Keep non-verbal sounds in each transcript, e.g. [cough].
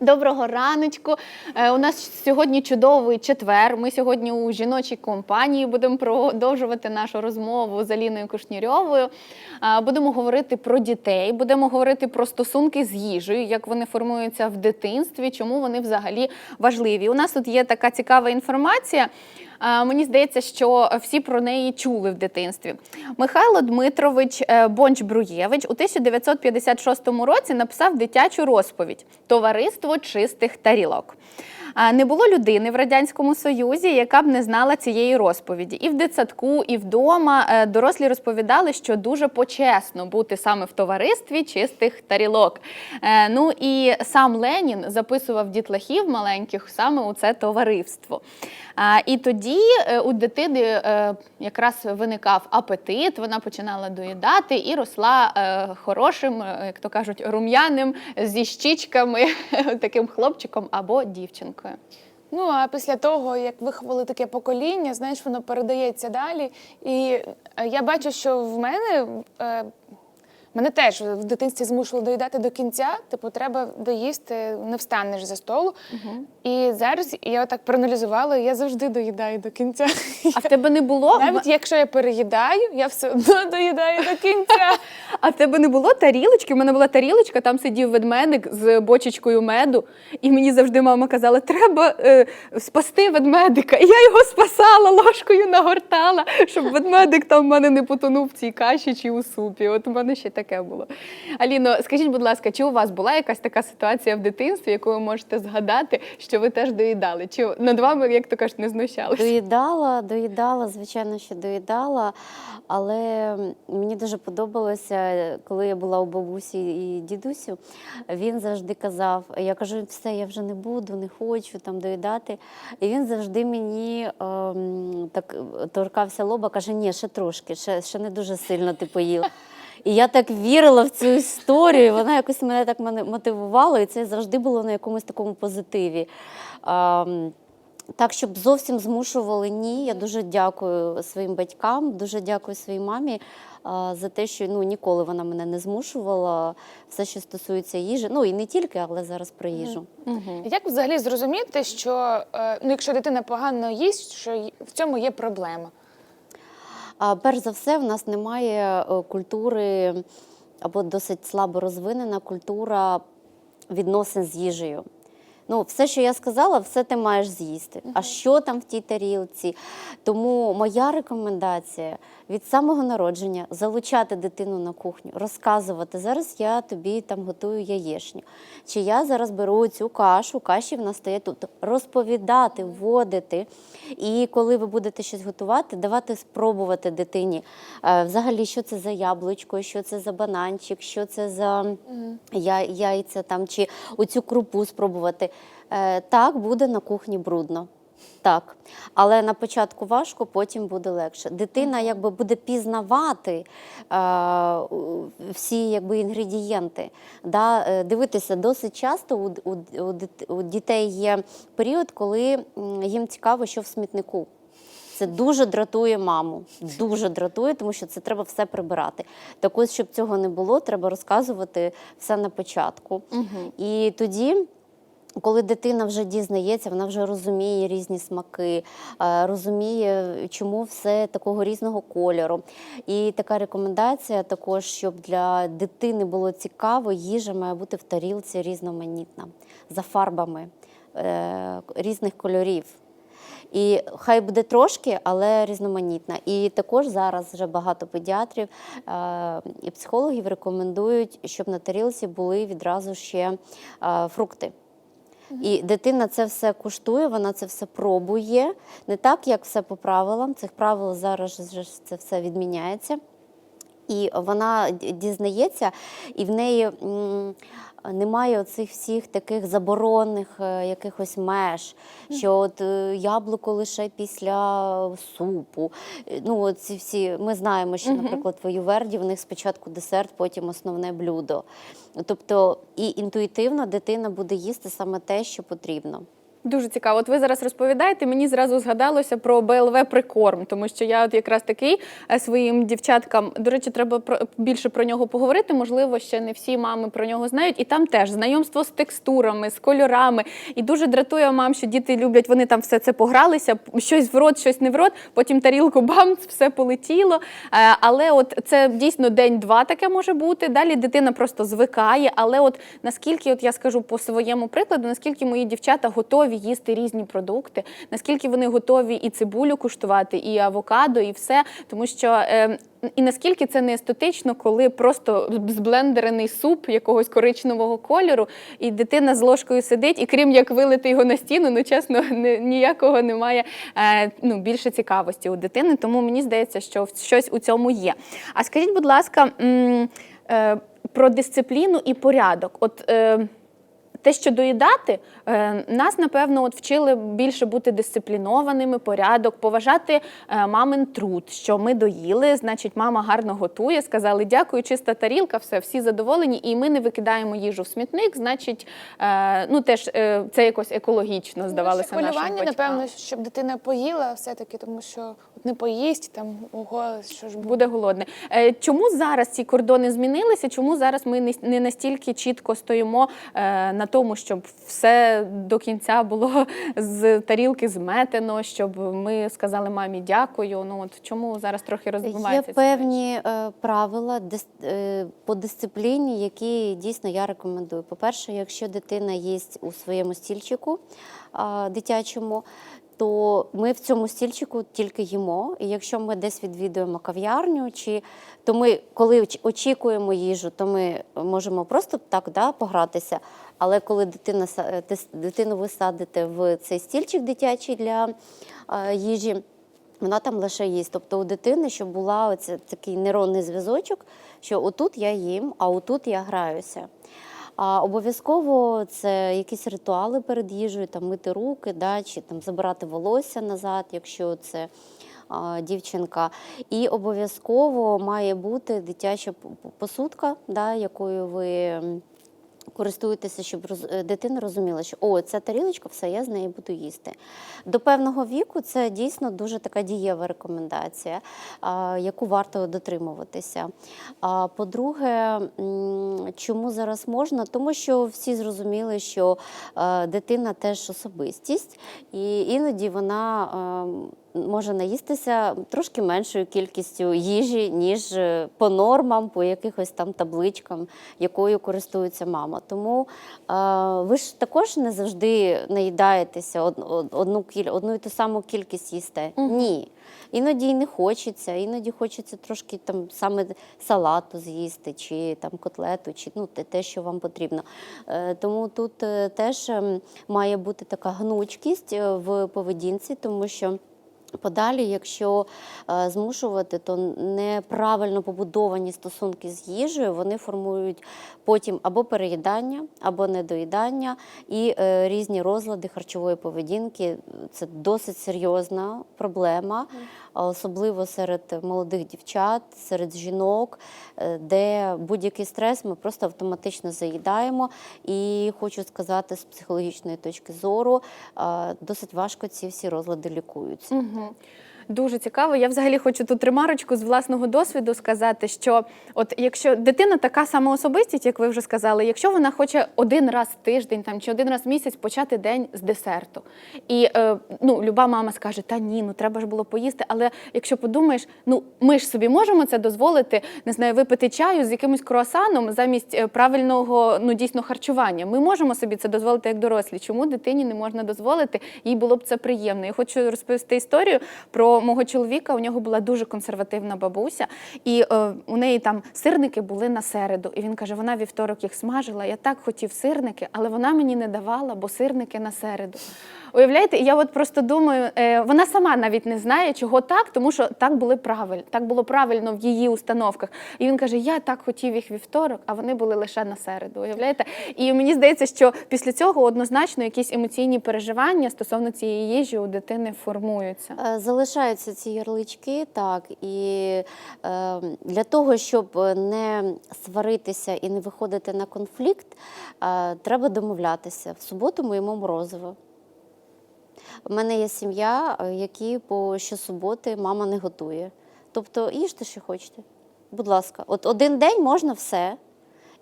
Доброго раночку. Е, У нас сьогодні чудовий четвер. Ми сьогодні у жіночій компанії будемо продовжувати нашу розмову з Аліною Кушнірьовою. Е, Будемо говорити про дітей, будемо говорити про стосунки з їжею, як вони формуються в дитинстві, чому вони взагалі важливі. У нас тут є така цікава інформація. Мені здається, що всі про неї чули в дитинстві. Михайло Дмитрович е, Бонч-Бруєвич у 1956 році написав дитячу розповідь Товариство чистих тарілок. Не було людини в радянському союзі, яка б не знала цієї розповіді. І в дитсадку, і вдома е, дорослі розповідали, що дуже почесно бути саме в товаристві чистих тарілок. Е, Ну і сам Ленін записував дітлахів маленьких саме у це товариство. І тоді е, у дитини якраз виникав апетит, вона починала доїдати і росла хорошим, як то кажуть, рум'яним зі щічками [laughs] таким хлопчиком або дівчинкою. Ну а після того, як виховали таке покоління, знаєш, воно передається далі. І е, я бачу, що в мене е, мене теж в дитинстві змушували доїдати до кінця. Типу, треба доїсти, не встанеш за столу. І зараз я отак проаналізувала, я завжди доїдаю до кінця. А в тебе не було Навіть якщо я переїдаю, я все одно доїдаю до кінця. [laughs] А в тебе не було тарілочки? У мене була тарілочка, там сидів ведмедик з бочечкою меду, і мені завжди мама казала, треба е, спасти ведмедика. І я його спасала, ложкою нагортала, щоб ведмедик там в мене не потонув в цій каші чи у супі. От у мене ще таке було. Аліно, скажіть, будь ласка, чи у вас була якась така ситуація в дитинстві, яку ви можете згадати, що ви теж доїдали? Чи над вами, як то кажуть, не знущалися? Доїдала, доїдала, звичайно, що доїдала. Але мені дуже подобалося, коли я була у бабусі і дідусю, він завжди казав: я кажу, все, я вже не буду, не хочу там доїдати. І він завжди мені ем, так торкався лоба, каже, ні, ще трошки, ще, ще не дуже сильно ти поїла. І я так вірила в цю історію, і вона якось мене так мене мотивувала, і це завжди було на якомусь такому позитиві. Так, щоб зовсім змушували, ні. Я дуже дякую своїм батькам, дуже дякую своїй мамі а, за те, що ну, ніколи вона мене не змушувала. Все, що стосується їжі. Ну і не тільки, але зараз про їжу. Як взагалі зрозуміти, що е, ну, якщо дитина погано їсть, що в цьому є проблема? Перш за все, в нас немає е, культури або досить слабо розвинена культура відносин з їжею. Ну, все, що я сказала, все ти маєш з'їсти. А що там в тій тарілці? Тому моя рекомендація від самого народження залучати дитину на кухню, розказувати. Зараз я тобі там готую яєшню. Чи я зараз беру цю кашу, каші в нас стає тут. Розповідати, вводити. І коли ви будете щось готувати, давати спробувати дитині. е, Взагалі, що це за яблучко, що це за бананчик, що це за я- яйця там, чи оцю крупу спробувати. Е, Так, буде на кухні брудно. Так, але на початку важко, потім буде легше. Дитина якби буде пізнавати е, всі якби, інгредієнти. Да? е, Дивитися, досить часто у, у, у, у дітей є період, коли їм цікаво, що в смітнику. Це дуже дратує маму, дуже дратує, тому що це треба все прибирати. Так ось, щоб цього не було, треба розказувати все на початку. І тоді. Коли дитина вже дізнається, вона вже розуміє різні смаки, е, розуміє, чому все такого різного кольору. І така рекомендація також, щоб для дитини було цікаво, їжа має бути в тарілці різноманітна, за фарбами е, різних кольорів. І хай буде трошки, але різноманітна. І також зараз вже багато педіатрів е, і психологів рекомендують, щоб на тарілці були відразу ще фрукти. І дитина це все куштує, вона це все пробує. Не так, як все по правилам. Цих правил зараз вже це все відміняється. І вона дізнається, і в неї немає оцих всіх таких заборонних е, якихось меж, що от е, яблуко лише після супу. Е, Ну, ці всі, ми знаємо, що, наприклад, в Юверді в них спочатку десерт, потім основне блюдо. Тобто і інтуїтивно дитина буде їсти саме те, що потрібно. Дуже цікаво. От ви зараз розповідаєте, мені зразу згадалося про БЛВ прикорм, тому що я от якраз такий е, своїм дівчаткам, до речі, треба про більше про нього поговорити. Можливо, ще не всі мами про нього знають. І там теж знайомство з текстурами, з кольорами. І дуже дратує мам, що діти люблять, вони там все це погралися, щось в рот, щось не в рот, потім тарілку бам, все полетіло. Е, Але от це дійсно день-два таке може бути. Далі дитина просто звикає. Але от наскільки, от я скажу по своєму прикладу, наскільки мої дівчата готові їсти різні продукти, наскільки вони готові і цибулю куштувати, і авокадо, і все, тому що. Е, і наскільки це не естетично, коли просто зблендерений суп якогось коричневого кольору, і дитина з ложкою сидить, і крім як вилити його на стіну, ну чесно, ніякого немає е, ну, більше цікавості у дитини. Тому мені здається, що щось у цьому є. А скажіть, будь ласка, е, про дисципліну і порядок. От е, те, що доїдати, е, нас напевно от вчили більше бути дисциплінованими, порядок, поважати е, мамин труд, що ми доїли, значить, мама гарно готує. Сказали дякую, чиста тарілка, все, всі задоволені, і ми не викидаємо їжу в смітник. Значить, е, ну теж це якось екологічно здавалося Ну, нашим батькам. напевно, щоб дитина поїла все-таки, тому що от не поїсть, там ого, що ж буде. буде голодне. Чому зараз ці кордони змінилися? Чому зараз ми не- настільки чітко стоїмо на тому, щоб все до кінця було [laughs] з тарілки зметено, щоб ми сказали мамі дякую? Ну от чому зараз трохи розбивається? Є певні е, правила дис, е, по дисципліні, які дійсно я рекомендую. По-перше, якщо дитина їсть у своєму стільчику е, дитячому, то ми в цьому стільчику тільки їмо. І якщо ми десь відвідуємо кав'ярню, чи то ми, коли очікуємо їжу, то ми можемо просто так да, погратися. Але коли дитина е, дитину ви садите в цей стільчик дитячий для їжі. Вона там лише їсть. Тобто у дитини, щоб була оця, такий нейронний зв'язочок, що отут я їм, а отут я граюся. А обов'язково це якісь ритуали перед їжею, там мити руки, да, чи там забирати волосся назад, якщо це дівчинка. І обов'язково має бути дитяча посудка, да, якою ви. Користуєтеся, щоб роз- е, дитина розуміла, що о, ця тарілочка, все, я з нею буду їсти. До певного віку це дійсно дуже така дієва рекомендація, яку варто дотримуватися. А по-друге, чому зараз можна? Тому що всі зрозуміли, що е, дитина теж особистість, і іноді вона. Може наїстися трошки меншою кількістю їжі, ніж е, по нормам, по якихось там табличкам, якою користується мама. Тому ви ж також не завжди наїдаєтеся од- од- одну, одну і ту саму кількість їсте. Ні. Іноді й не хочеться, іноді хочеться трошки там саме салату з'їсти, чи там котлету, чи ну, те, що вам потрібно. Е, тому тут е, теж ем, має бути така гнучкість в поведінці, тому що. Подалі, якщо е, змушувати, то неправильно побудовані стосунки з їжею вони формують потім або переїдання, або недоїдання і е, різні розлади харчової поведінки. Це досить серйозна проблема, особливо серед молодих дівчат, серед жінок, е, де будь-який стрес ми просто автоматично заїдаємо. І хочу сказати, з психологічної точки зору досить важко ці всі розлади лікуються. Мгм. Дуже цікаво. Я взагалі хочу тут ремарочку з власного досвіду сказати, що от якщо дитина така сама особистість, як ви вже сказали, якщо вона хоче один раз в тиждень там чи один раз в місяць почати день з десерту, і е, ну люба мама скаже, та ні, ну треба ж було поїсти. Але якщо подумаєш, ну ми ж собі можемо це дозволити, не знаю, випити чаю з якимось круасаном замість е, правильного ну дійсно харчування. Ми можемо собі це дозволити як дорослі. Чому дитині не можна дозволити? Їй було б це приємно. Я хочу розповісти історію про мого чоловіка. У нього була дуже консервативна бабуся, і е, у неї там сирники були на середу. І він каже: вона вівторок їх смажила. Я так хотів сирники, але вона мені не давала, бо сирники на середу. Уявляєте, я от просто думаю, е, вона сама навіть не знає, чого так, тому що так були правильно, так було правильно в її установках. І він каже: Я так хотів їх вівторок, а вони були лише на середу. Уявляєте? І мені здається, що після цього однозначно якісь емоційні переживання стосовно цієї їжі у дитини формуються. Е, Залишаються ці ярлички, так і е, для того, щоб не сваритися і не виходити на конфлікт, треба домовлятися. В суботу ми їмо морозиво. У мене є сім'я, е, які по щосуботи мама не готує. Тобто їжте, що хочете. Будь ласка, от один день можна все.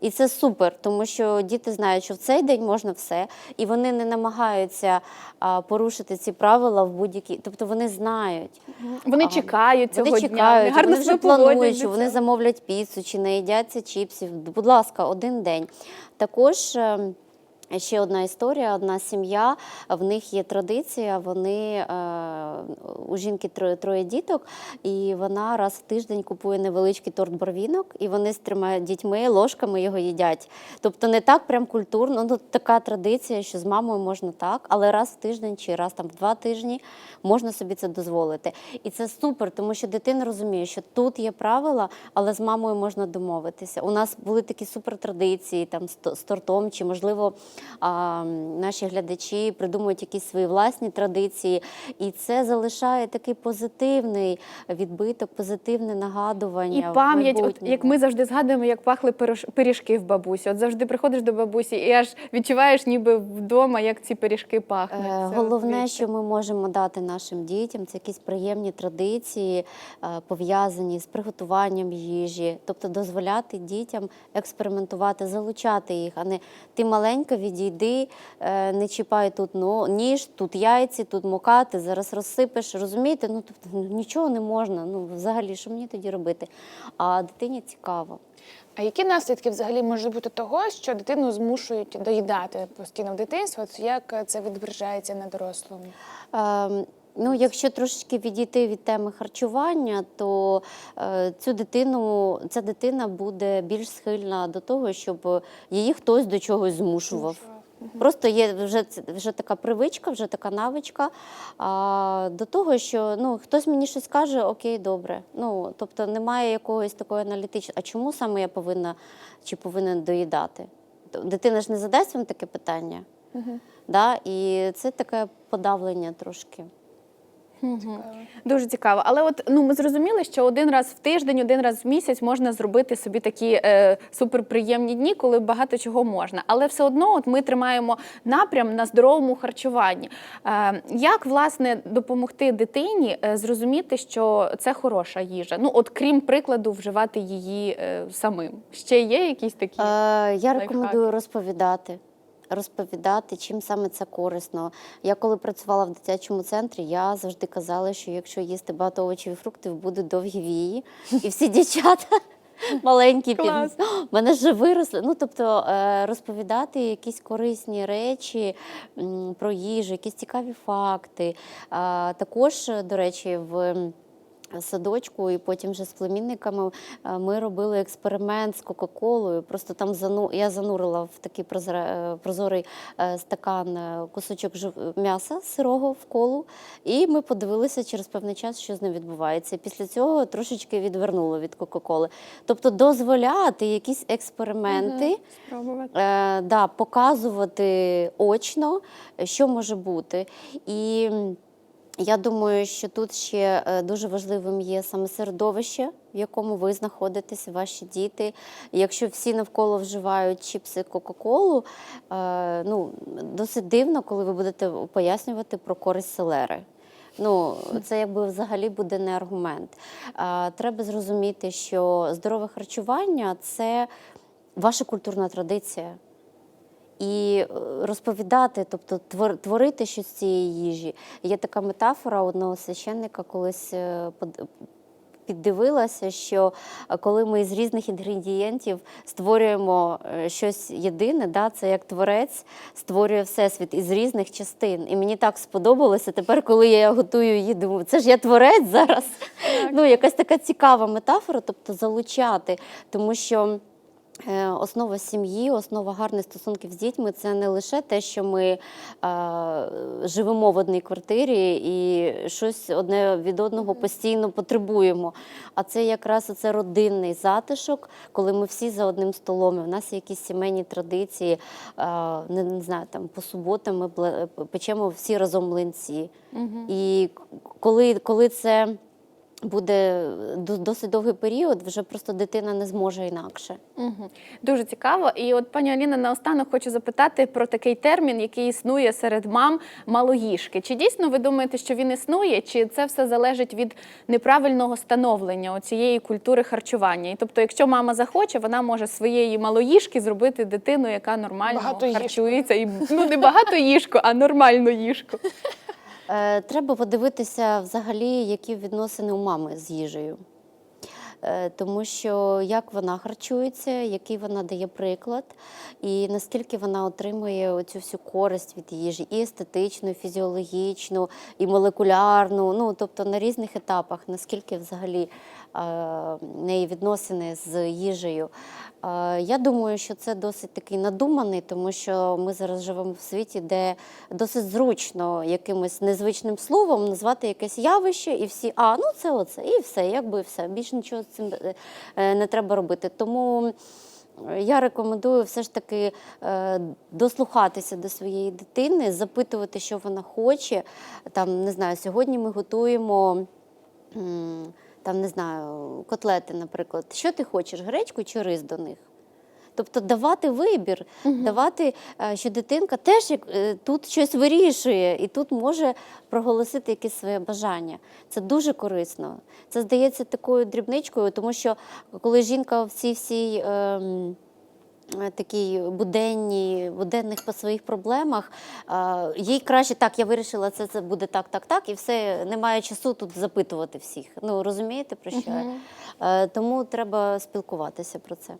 І це супер, тому що діти знають, що в цей день можна все, і вони не намагаються а, порушити ці правила в будь-якій. Тобто вони знають. Вони А, чекають цього Вони дня, чекають, гарно вони вже планують, що вони замовлять піцу чи наїдяться чіпсів. Будь ласка, один день. Також. Ще одна історія, одна сім'я, в них є традиція. Вони е, у жінки троє, троє діток, і вона раз в тиждень купує невеличкий торт барвінок, і вони з трьома дітьми ложками його їдять. Тобто не так прям культурно. Ну така традиція, що з мамою можна так, але раз в тиждень чи раз там в два тижні можна собі це дозволити. І це супер, тому що дитина розуміє, що тут є правила, але з мамою можна домовитися. У нас були такі супер традиції там з тортом, чи можливо а, наші глядачі придумують якісь свої власні традиції, і це залишає такий позитивний відбиток, позитивне нагадування. в пам'ять, от як ми завжди згадуємо, як пахли пиріжки в бабусі. От завжди приходиш до бабусі і аж відчуваєш, ніби вдома, як ці пиріжки пахнуть. Е, Головне, що ми можемо дати нашим дітям, це якісь приємні традиції, е, пов'язані з приготуванням їжі, тобто дозволяти дітям експериментувати, залучати їх, а не ти маленька, відійди, е, не чіпай тут ну, ніж, тут яйці, тут мука, ти зараз розсипеш. Розумієте? Ну тобто ну, нічого не можна. Ну взагалі, що мені тоді робити? А дитині цікаво. А які наслідки взагалі можуть бути того, що дитину змушують доїдати постійно в дитинство? Як е, це відображається на дорослому? Ем, Ну, якщо трошечки відійти від теми харчування, то е, цю дитину, ця дитина буде більш схильна до того, щоб її хтось до чогось змушував. Просто є вже, вже така привичка, вже така навичка а, до того, що ну, хтось мені щось каже, окей, добре. Ну, тобто немає якогось такої аналітичної, а чому саме я повинна чи повинен доїдати? Дитина ж не задасть вам таке питання. Да? І це таке подавлення трошки. Дуже цікаво. Але от ну ми зрозуміли, що один раз в тиждень, один раз в місяць можна зробити собі такі е, суперприємні дні, коли багато чого можна. Але все одно, от ми тримаємо напрям на здоровому харчуванні. Е, як власне допомогти дитині е, зрозуміти, що це хороша їжа? Ну, от крім прикладу, вживати її е, самим. Ще є якісь такі? Е, я лайфхаки? рекомендую розповідати. Розповідати, чим саме це корисно. Я коли працювала в дитячому центрі, я завжди казала, що якщо їсти багато овочів і фруктів, будуть довгі вії. І всі дівчата [laughs] маленькі під [gasps] мене ж виросли. Ну тобто е, розповідати якісь корисні речі про їжу, якісь цікаві факти. Також, до речі, в садочку, і потім вже з племінниками е, ми робили експеримент з Кока-Колою. Просто там зану... я занурила в такий прозра... е, прозорий е, стакан кусочок жив... м'яса сирого в колу, і ми подивилися через певний час, що з ним відбувається. Після цього трошечки відвернуло від Кока-Коли. Тобто дозволяти якісь експерименти. Спробувати. Е, да, показувати очно, що може бути. І я думаю, що тут ще е, дуже важливим є саме середовище, в якому ви знаходитесь, ваші діти. Якщо всі навколо вживають чіпси Кока-Колу, е, ну, досить дивно, коли ви будете пояснювати про користь селери. Ну, це якби взагалі буде не аргумент. Треба зрозуміти, що здорове харчування це ваша культурна традиція. І е, розповідати, тобто творити щось з цієї їжі. Є така метафора одного священника колись е, піддивилася, що е, коли ми з різних інгредієнтів створюємо щось єдине, да, це як творець створює всесвіт із різних частин. І мені так сподобалося. Тепер, коли я готую її, думаю, це ж я творець зараз. Ну, якась така цікава метафора, тобто залучати, тому що. Е, Основа сім'ї, основа гарних стосунків з дітьми це не лише те, що ми е, живемо в одній квартирі і щось одне від одного постійно потребуємо. А це якраз оце родинний затишок, коли ми всі за одним столом. І в нас є якісь сімейні традиції, е, не, не знаю, там по суботам ми печемо всі разом млинці. І коли, коли це буде до- досить довгий період, вже просто дитина не зможе інакше. Угу. Дуже цікаво. І от пані Аліна, наостанок хочу запитати про такий термін, який існує серед мам малоїжки. Чи дійсно ви думаєте, що він існує, чи це все залежить від неправильного становлення цієї культури харчування? І тобто, якщо мама захоче, вона може своєї малоїжки зробити дитину, яка нормально Багатоїжку. харчується, і ну не багато їжку, а нормальну їжку. [laughs] Е, Треба подивитися взагалі, які відносини у мами з їжею. Е, Тому що як вона харчується, який вона дає приклад, і наскільки вона отримує оцю всю користь від їжі, і естетичну, і фізіологічну, і молекулярну, ну тобто на різних етапах, наскільки взагалі неї відносини з їжею. Е, Я думаю, що це досить такий надуманий, тому що ми зараз живемо в світі, де досить зручно якимось незвичним словом назвати якесь явище, і всі, а ну це оце, і все, якби все. Більше нічого з цим е, не треба робити. Тому е, я рекомендую все ж таки е, дослухатися до своєї дитини, запитувати, що вона хоче. Там не знаю, сьогодні ми готуємо. Там не знаю, котлети, наприклад. Що ти хочеш, гречку чи рис до них? Тобто давати вибір, давати, е, що дитинка теж е, тут щось вирішує і тут може проголосити якесь своє бажання. Це дуже корисно. Це здається такою дрібничкою, тому що коли жінка в цій всій. ем, е, Такій буденні, буденних по своїх проблемах. е, Їй краще так, я вирішила, це, це буде так, так, так, і все, немає часу тут запитувати всіх. Ну розумієте про що? Е, Тому треба спілкуватися про це.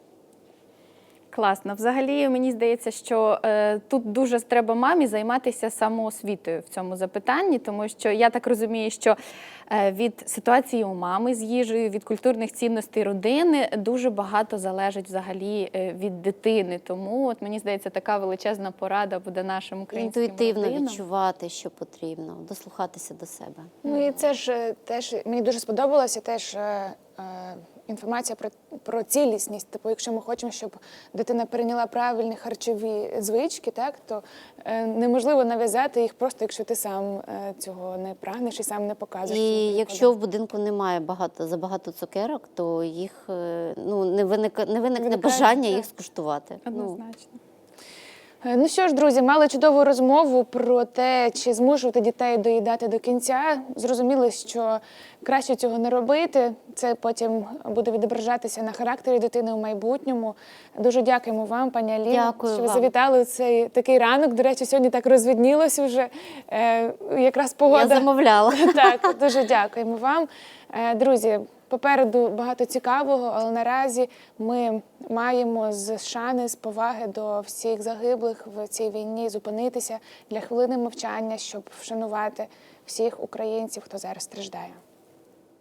Класно. Взагалі, мені здається, що е, тут дуже треба мамі займатися самоосвітою в цьому запитанні, тому що я так розумію, що е, від ситуації у мами з їжею, від культурних цінностей родини дуже багато залежить взагалі е, від дитини. Тому от мені здається, така величезна порада буде нашим українським Інтуїтивно родинам. відчувати, що потрібно, дослухатися до себе. Ну і це ж е, теж мені дуже сподобалося теж е, інформація про, про цілісність. Типу, якщо ми хочемо, щоб дитина перейняла правильні харчові звички, так то е, неможливо нав'язати їх просто, якщо ти сам е, цього не прагнеш і сам не показуєш. І якщо в будинку немає багато забагато цукерок, то їх е, ну не виник, не виникне Виникає, бажання так. їх скуштувати. Ну, Однозначно. Е, Ну що ж, друзі, мали чудову розмову про те, чи змушувати дітей доїдати до кінця. Зрозуміли, що краще цього не робити. Це потім буде відображатися на характері дитини в майбутньому. Дуже дякуємо вам, пані Дякую що ви вам. завітали у цей такий ранок. До речі, сьогодні так розвіднілося вже. Е, якраз погода. я замовляла. [laughs] Так, дуже дякуємо вам. Е, Друзі, попереду багато цікавого, але наразі ми маємо з шани, з поваги до всіх загиблих в цій війні зупинитися для хвилини мовчання, щоб вшанувати всіх українців, хто зараз страждає.